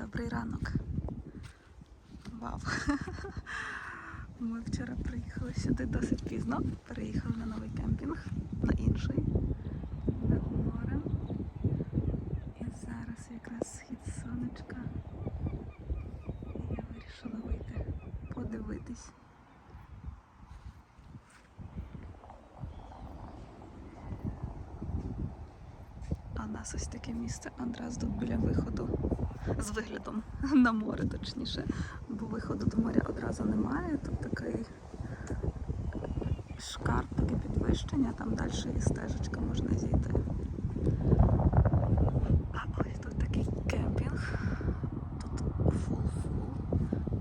Добрий ранок. Вау. Ми вчора приїхали сюди досить пізно. Переїхали на новий кемпінг, на інший, над морем. І зараз якраз схід сонечка. І я вирішила вийти подивитись. А у нас ось таке місце одразу тут біля виходу з виглядом на море, точніше, бо виходу до моря одразу немає. Тут такий шкарп, таке підвищення, там далі є стежечка, можна зійти. А ось тут такий кемпінг. Тут фул-фул.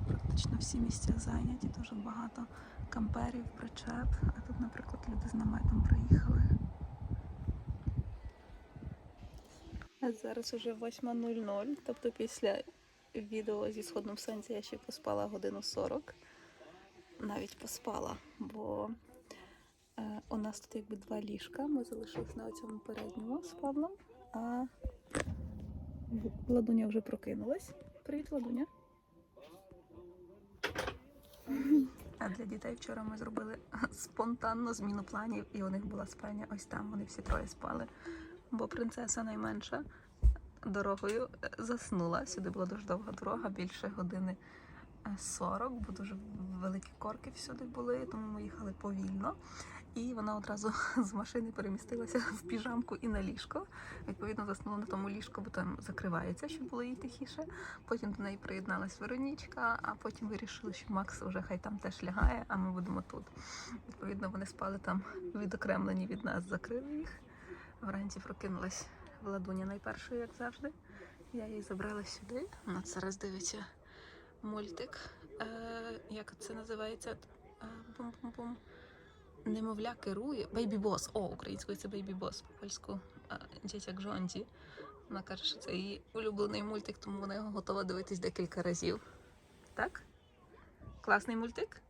Практично всі місця зайняті, дуже багато камперів, причеп. А тут, наприклад, люди з наметом приїхали. Зараз уже 8.00, тобто після відео зі сходом сонця я ще поспала годину 40. Навіть поспала, бо е, у нас тут якби два ліжка. Ми залишились на цьому передньому з Павлом, а Ладуня вже прокинулась. Привіт, Ладуня. А для дітей вчора ми зробили спонтанну зміну планів, і у них була спальня ось там. Вони всі троє спали. Бо принцеса найменша дорогою е, заснула. Сюди була дуже довга дорога, більше години е, 40, бо дуже великі корки всюди були, тому ми їхали повільно. І вона одразу з машини перемістилася в піжамку і на ліжко. Відповідно, заснула на тому ліжку, бо там закривається, щоб було їй тихіше. Потім до неї приєдналась Веронічка, а потім вирішили, що Макс вже хай там теж лягає, а ми будемо тут. Відповідно, вони спали там відокремлені від нас, закрили їх. Вранці прокинулась Владуня найпершою, як завжди. Я її забрала сюди. Вона зараз дивиться мультик. Е, як це називається? Е, бум-бум-бум. Немовля керує. Бейбі бос. О, українською це бейбі бос, по польську е, дітяк Жонді. Вона каже, що це її улюблений мультик, тому вона його готова дивитись декілька разів. Так? Класний мультик?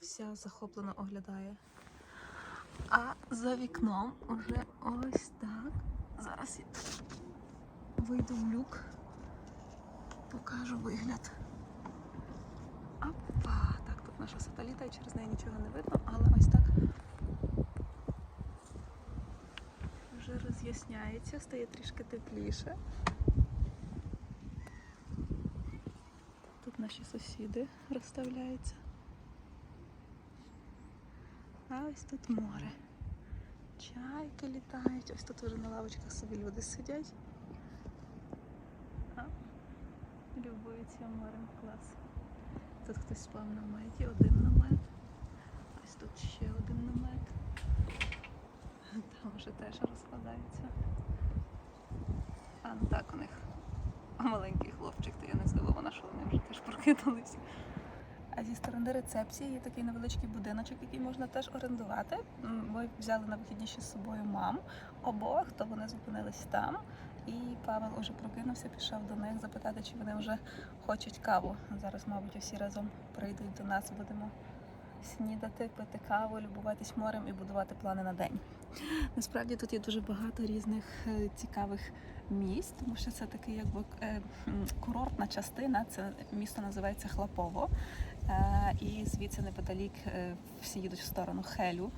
Вся захоплено оглядає. А за вікном уже ось так. Зараз я вийду в люк, покажу вигляд. Опа! Так, тут наша сателіта і через неї нічого не видно, але ось так вже роз'ясняється, стає трішки тепліше. Тут наші сусіди розставляються. А ось тут море. Чайки літають. Ось тут вже на лавочках собі люди сидять. А, любуються морем. Клас. Тут хтось спав на наметі, один намет. Ось тут ще один намет. Там вже теж розкладається. А ну так у них маленький хлопчик, то я не здивована, що вони вже теж прокинулись. А зі сторони рецепції є такий невеличкий будиночок, який можна теж орендувати. Ми взяли на вихідні ще з собою мам обох, то вони зупинились там. І Павел уже прокинувся, пішов до них запитати, чи вони вже хочуть каву. Зараз, мабуть, усі разом прийдуть до нас, будемо снідати, пити каву, любуватись морем і будувати плани на день. Насправді тут є дуже багато різних е, цікавих місць, тому що це такий якби е, курортна частина. Це місто називається Хлапово. Е, І звідси неподалік е, всі їдуть в сторону Хелю.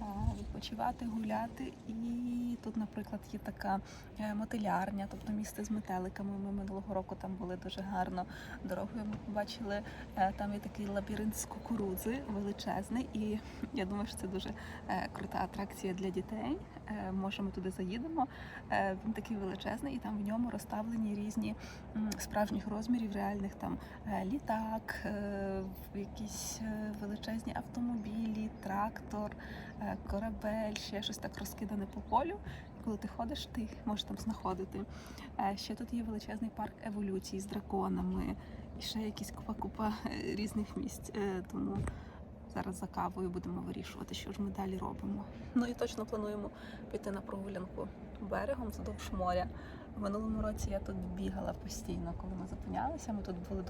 е, Відпочивати, гуляти, і тут, наприклад, є така е, мотилярня, тобто місце з метеликами. Ми минулого року там були дуже гарно. Дорогою ми побачили е, там є такий лабіринт з кукурудзи величезний, і я думаю, що це дуже е, крута атракція для дітей. Може, ми туди заїдемо. Він такий величезний, і там в ньому розставлені різні справжніх розмірів, реальних там літак, якісь величезні автомобілі, трактор, корабель, ще щось так розкидане по полю. Коли ти ходиш, ти їх можеш там знаходити. Е, Ще тут є величезний парк еволюції з драконами, і ще якісь купа-купа е, різних місць. Е, Тому зараз за кавою будемо вирішувати, що ж ми далі робимо. Ну і точно плануємо піти на прогулянку берегом вздовж моря. В минулому році я тут бігала постійно, коли ми зупинялися. Ми тут були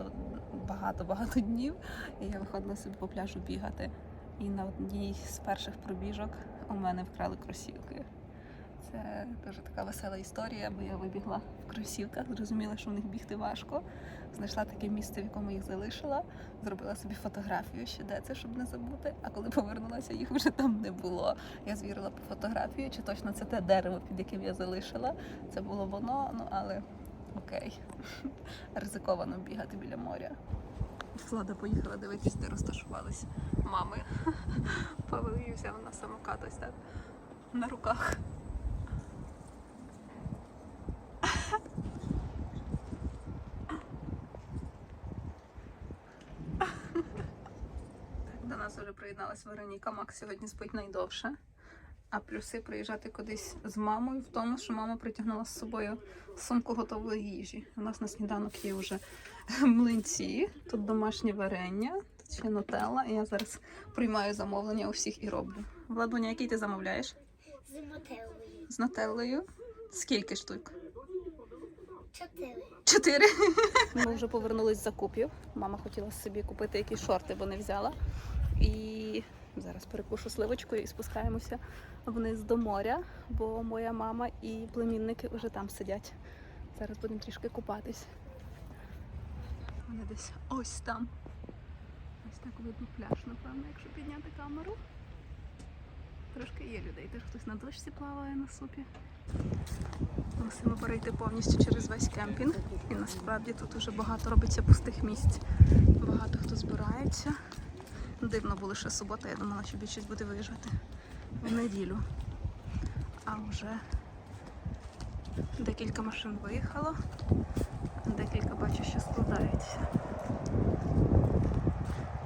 багато-багато днів, і я виходила собі по пляжу бігати. І на одній з перших пробіжок у мене вкрали кросівки. Це дуже така весела історія, бо я вибігла в кросівках, зрозуміла, що в них бігти важко. Знайшла таке місце, в якому їх залишила, зробила собі фотографію ще де це, щоб не забути. А коли повернулася, їх вже там не було. Я звірила по фотографії, чи точно це те дерево, під яким я залишила. Це було воно, ну але окей. Ризиковано бігати біля моря. Влада поїхала дивитись, де розташувались мами. Павел її взяв на самокат ось так на руках. До нас вже приєдналась Вероніка. Макс сьогодні спить найдовше. А плюси приїжджати кудись з мамою в тому, що мама притягнула з собою сумку готової їжі. У нас на сніданок є вже млинці, тут домашнє варення, тут ще нутелла. І я зараз приймаю замовлення у всіх і роблю. Владуня, який ти замовляєш? З мотелею. З нутеллою? Скільки штук? Чотири. Чотири. Ми вже повернулись з закупів. Мама хотіла собі купити якісь шорти, бо не взяла. І зараз перекушу сливочкою і спускаємося вниз до моря, бо моя мама і племінники вже там сидять. Зараз будемо трішки купатись. Вони десь ось там. Ось так видно пляж, напевно, якщо підняти камеру. Трошки є людей, теж хтось на дошці плаває на супі. Мусимо перейти повністю через весь кемпінг. І насправді тут вже багато робиться пустих місць. Багато хто збирається. Дивно було лише субота, я думала, що більшість буде виїжджати в неділю. А вже декілька машин виїхало, декілька бачу, що складаються.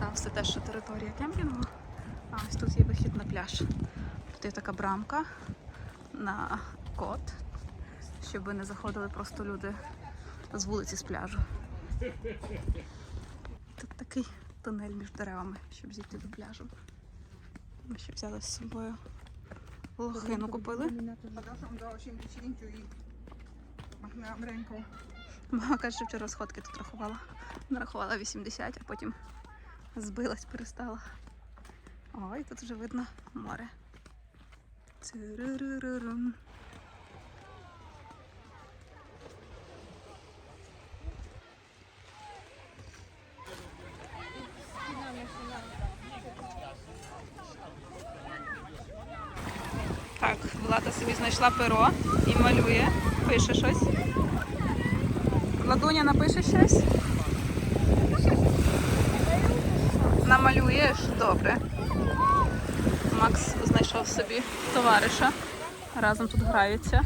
Там все те, що територія кемпінгу. А ось тут є вихід на пляж. Тут є така брамка на кот, щоб не заходили просто люди з вулиці з пляжу. Тут такий тунель між деревами, щоб зійти до пляжу. Ми ще взяли з собою лохину купили. Подошłam do 80 i machnęłam ręką. Мама каже, що вчора сходки тут рахувала. Нарахувала 80, а потім збилась, перестала. Ой, тут вже видно море. Так, Влада собі знайшла перо і малює, пише щось. Владуня, напише щось? Намалюєш? Добре. Макс знайшов собі товариша. Разом тут граються.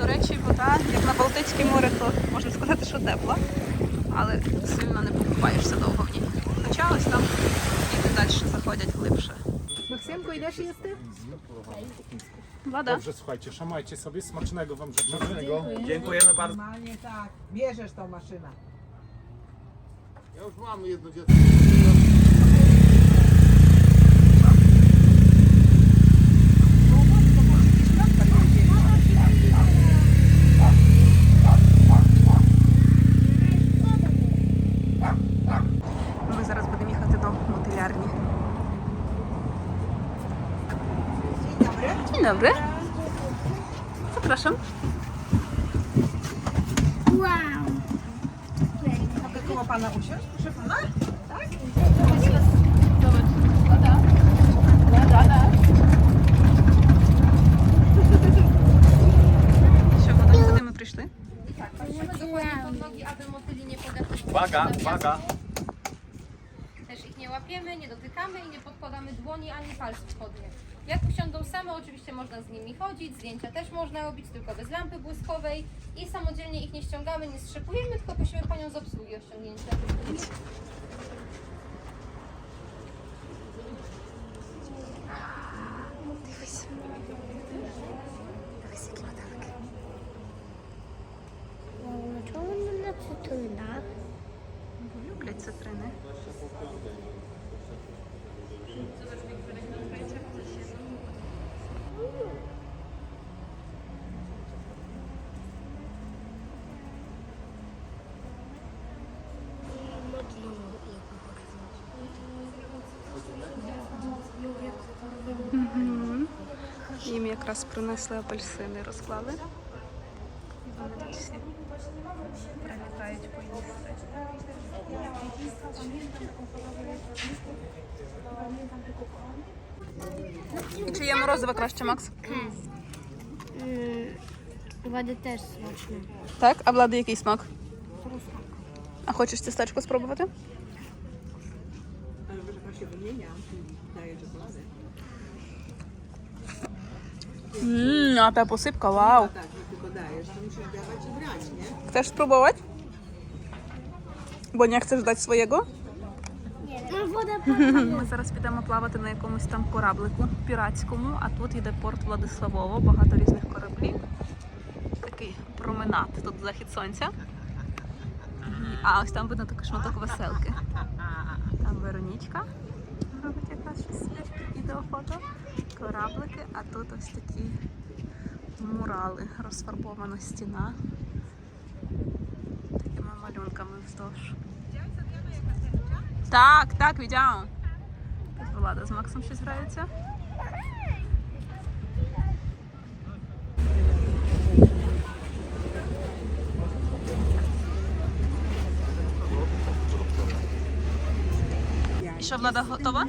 До речі, вода, як на Балтицьке море, то можна сказати, що тепла, але сильно не покупаєшся довго в ній. Хоча ось там і далі заходять глибше. Maksymku, idziesz jesteś? Влада, Dobrze, słuchajcie, szamajcie sobie, smacznego wam życzę. Smacznego. Dziękujemy bardzo. Normalnie tak. Bierzesz tą maszynę. Ja już mam jedno dziecko. Dzień dobry. Zapraszam. Wow. Mogę koło pana usiąść? Proszę pana? Tak? Zobacz. Lada. Lada, my przyszli? Tak, patrzymy. Uwaga, uwaga. Też ich nie łapiemy, nie dotykamy i nie podkładamy dłoni ani palców pod nie. Jak usiądą same, oczywiście można z nimi chodzić, zdjęcia też można robić, tylko bez lampy błyskowej i samodzielnie ich nie ściągamy, nie strzepujemy, tylko prosimy Panią z obsługi o ściągnięcie. cytryna. Lubię cytryny. Zobacz, jak wygląda. Їм якраз принесли апельсини, розклали. І вони всі прилітають поїсти. І чи є морозиво краще, Макс? Води теж смачно. Так, а влади який смак? А хочеш тістечко спробувати? Ммм, а та посипка, вау. Tylko dajesz, to musisz dawać i brać. Chcesz spróbować? Bo nie chcesz dać swojego? Ми зараз підемо плавати на якомусь там кораблику піратському, а тут йде порт Владиславово, багато різних кораблів. Такий променад, тут захід сонця. А ось там видно такий шматок веселки. Там Веронічка робить якраз щось відеофото. Кораблики, а тут ось такі мурали, розфарбована стіна. Такими малюнками вздовж. Так, так, відео. Тут Влада з Максом щось грається. І що, Влада готова?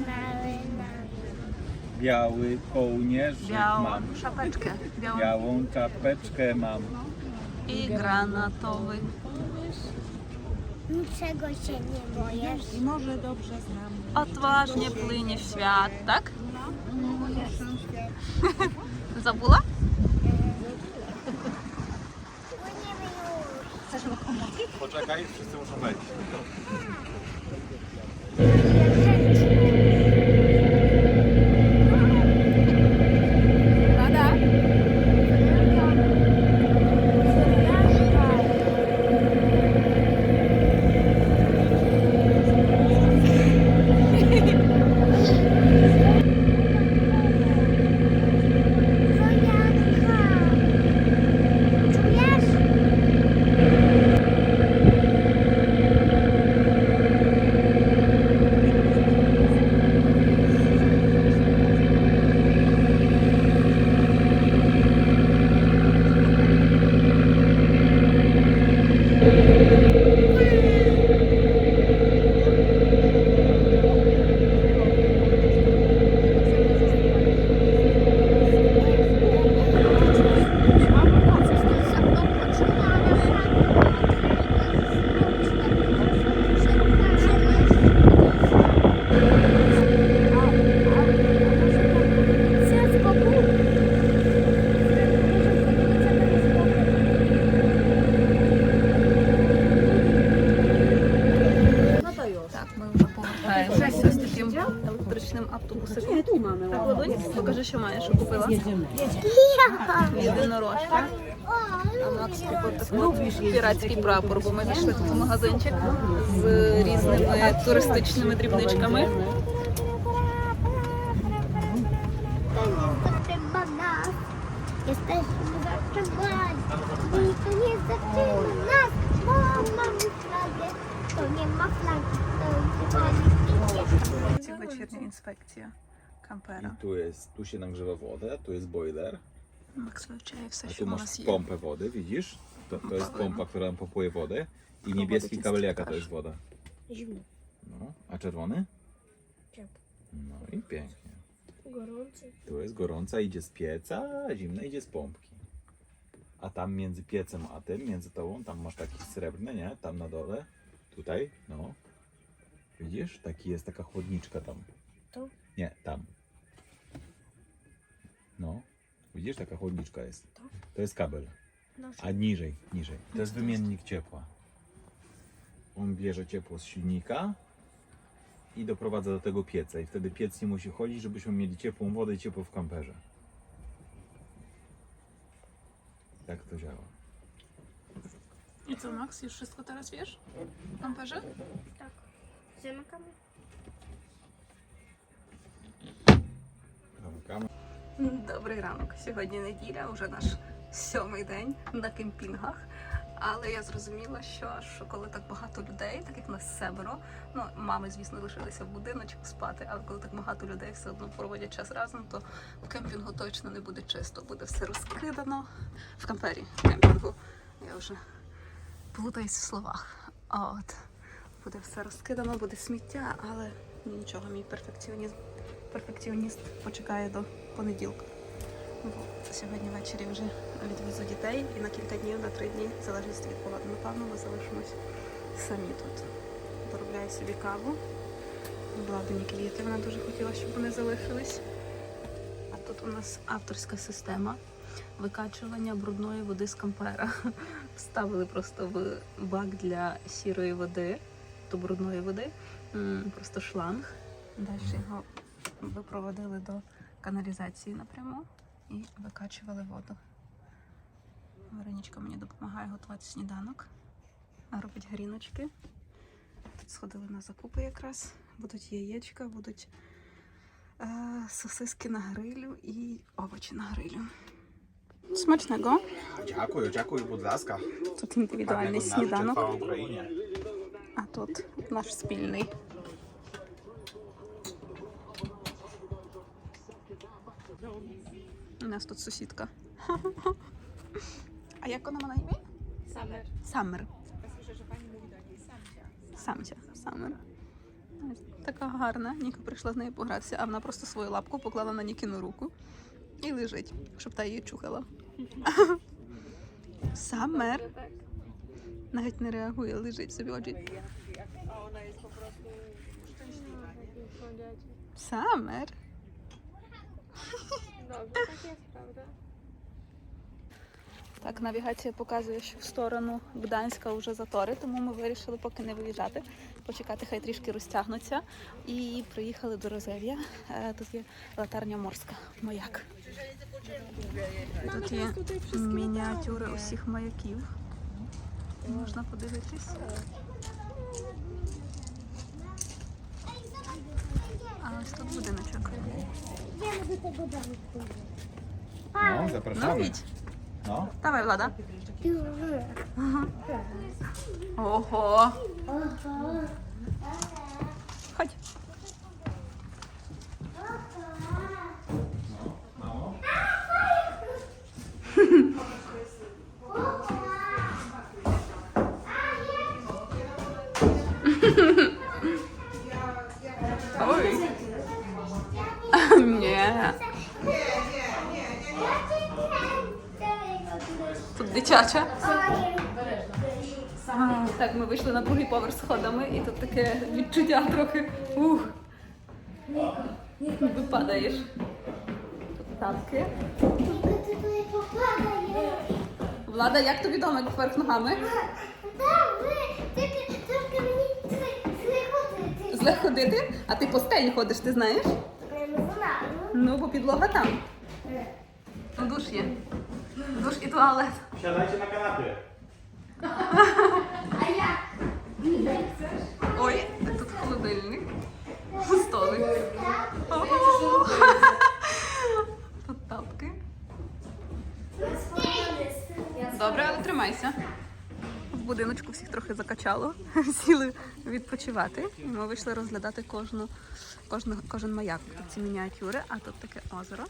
Biały kołnierzyk Białą mam. szapeczkę. Białą. Białą czapeczkę mam. I granatowy. niczego się nie boję. I może dobrze znam. Odważnie płynie w świat, tak? No, no, no, no Zabula? Chcesz lokomotywę? Poczekaj, wszyscy muszą wejść. Покажи, що маєш, що купила. Єдинорожка. А Макс купив такий піратський прапор, бо ми зайшли в магазинчик з різними туристичними дрібничками. się nagrzewa wodę, tu jest boiler. A tu masz pompę wody, widzisz? To, to jest pompa, która nam popłuje wodę. I niebieski kabel, jaka to jest woda? Zimno. No, a czerwony? No i pięknie. Gorący. Tu jest gorąca, idzie z pieca, a zimna idzie z pompki. A tam między piecem a tym, między tobą, tam masz taki srebrny, nie? Tam na dole. Tutaj, no. Widzisz? Taki jest taka chłodniczka tam. To? Nie, tam. No. Widzisz? Taka chłodniczka jest. To jest kabel. No, A niżej, niżej. To jest wymiennik ciepła. On bierze ciepło z silnika i doprowadza do tego pieca. I wtedy piec nie musi chodzić, żebyśmy mieli ciepłą wodę i ciepło w kamperze. Tak to działa. I co, Max, już wszystko teraz wiesz? W kamperze? Zamykamy. Zamykamy. Добрий ранок. Сьогодні неділя, вже наш сьомий день на кемпінгах. Але я зрозуміла, що, що коли так багато людей, так як нас семеро, ну мами, звісно, лишилися в будиночку спати, але коли так багато людей все одно проводять час разом, то в кемпінгу точно не буде чисто, буде все розкидано в кампері в кемпінгу. Я вже плутаюсь в словах. От буде все розкидано, буде сміття, але нічого, мій перфекціоніст, перфекціоніст почекає до понеділка. Бо сьогодні ввечері вже відвезу дітей і на кілька днів, на три дні, в залежності від погоди, напевно, ми залишимось самі тут. Доробляю собі каву. Владині квіти, вона дуже хотіла, щоб вони залишились. А тут у нас авторська система викачування брудної води з кампера. Вставили просто в бак для сірої води, до брудної води, просто шланг. Далі його випроводили до каналізації напряму і викачували воду. Веронічка мені допомагає готувати сніданок, робить гріночки. Тут сходили на закупи якраз. Будуть яєчка, будуть е, сосиски на грилю і овочі на грилю. Смачного. Дякую, дякую, будь ласка. Тут індивідуальний сніданок. А тут наш спільний. У нас тут сусідка. А як вона на ім'я? Niej samcia. Самця. Саммер. Така гарна. Ніка прийшла з нею погратися, а вона просто свою лапку поклала на Нікіну руку і лежить, щоб та її чухала. Саммер. Навіть не реагує, лежить собі очі. Po prostu szczęśliwa, nie? Саммер. Dobrze, tak? Так, навігація показує, що в сторону Гданська вже затори, тому ми вирішили поки не виїжджати, почекати, хай трішки розтягнуться. І приїхали до Розев'я. Е, Тут є латарня морська, маяк. Тут є мініатюри усіх маяків. Можна подивитись. А ось тут будиночок. Ну, tego Ну. Давай, Влада. Ого. Oho. Сходами, і тут таке відчуття трохи. Ух. Випадаєш. Тут тапки. Влада, як тобі домик вверх ногами? Tutaj zlechoty. Зле ходити? А ти по стелі ходиш, ти знаєш? Ну, бо підлога там. Душ є. Душ і туалет. Siadajcie na kanapie. A ja. Ой, тут холодильник. Столик. Тут тапки. Добре, але тримайся. В будиночку всіх трохи закачало, сіли відпочивати. І ми вийшли розглядати кожну, кожну, кожен маяк. Тут ці мініатюри, а тут таке озеро.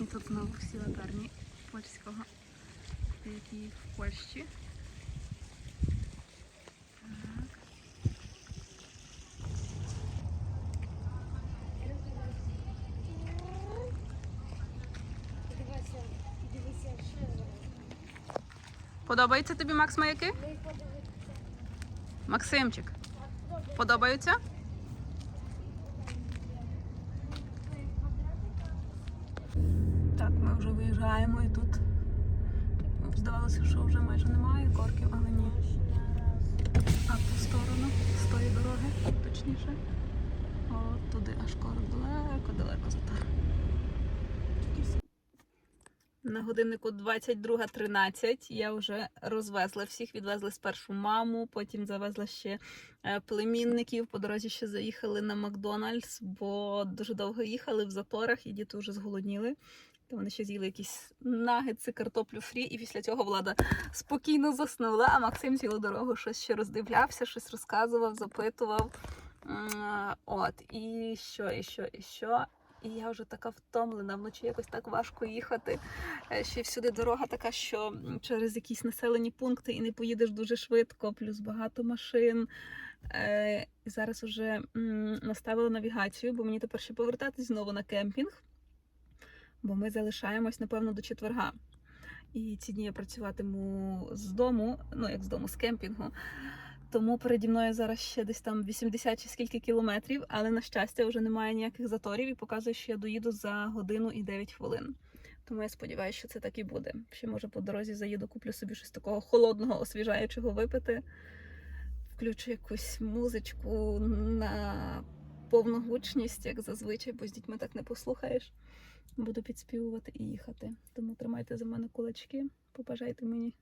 І тут знову всі латарні польського, які в Польщі. Подобаються тобі Макс маяки? Максимчик. Подобаються? Так, ми вже виїжджаємо і тут здавалося, що вже майже немає корків, але ні. А в ту сторону, з тої дороги, точніше. От туди аж корок далеко-далеко затар. На годиннику 22.13 я вже розвезла всіх, відвезли спершу маму, потім завезла ще е, племінників. По дорозі ще заїхали на Макдональдс, бо дуже довго їхали в заторах і діти вже зголодніли. То вони ще з'їли якісь нагетси, картоплю фрі, і після цього влада спокійно заснула, а Максим цілу дорогу щось ще роздивлявся, щось розказував, запитував. От, і що, і що, і що. І я вже така втомлена, вночі якось так важко їхати. Е, Ще всюди дорога така, що через якісь населені пункти і не поїдеш дуже швидко, плюс багато машин. Е, і зараз вже наставила навігацію, бо мені тепер ще повертатись знову на кемпінг, бо ми залишаємось, напевно, до четверга. І ці дні я працюватиму з дому, ну як з дому, з кемпінгу. Тому переді мною зараз ще десь там 80 чи скільки кілометрів, але на щастя вже немає ніяких заторів і показує, що я доїду за годину і 9 хвилин. Тому я сподіваюся, що це так і буде. Ще може по дорозі заїду, куплю собі щось такого холодного, освіжаючого випити. Включу якусь музичку на повну гучність, як зазвичай, бо з дітьми так не послухаєш. Буду підспівувати і їхати. Тому тримайте за мене кулачки, побажайте мені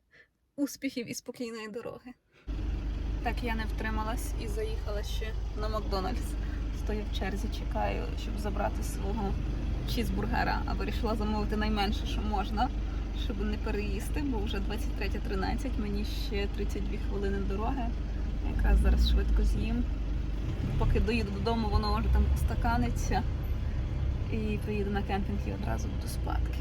успіхів і спокійної дороги. Так я не втрималась і заїхала ще на Макдональдс. Стою в черзі, чекаю, щоб забрати свого чізбургера, а вирішила замовити найменше, що можна, щоб не переїсти, бо вже 23.13, мені ще 32 хвилини дороги. Якраз зараз швидко з'їм. Поки доїду додому, воно вже там устаканиться. І приїду на кемпінг і одразу буду спадки.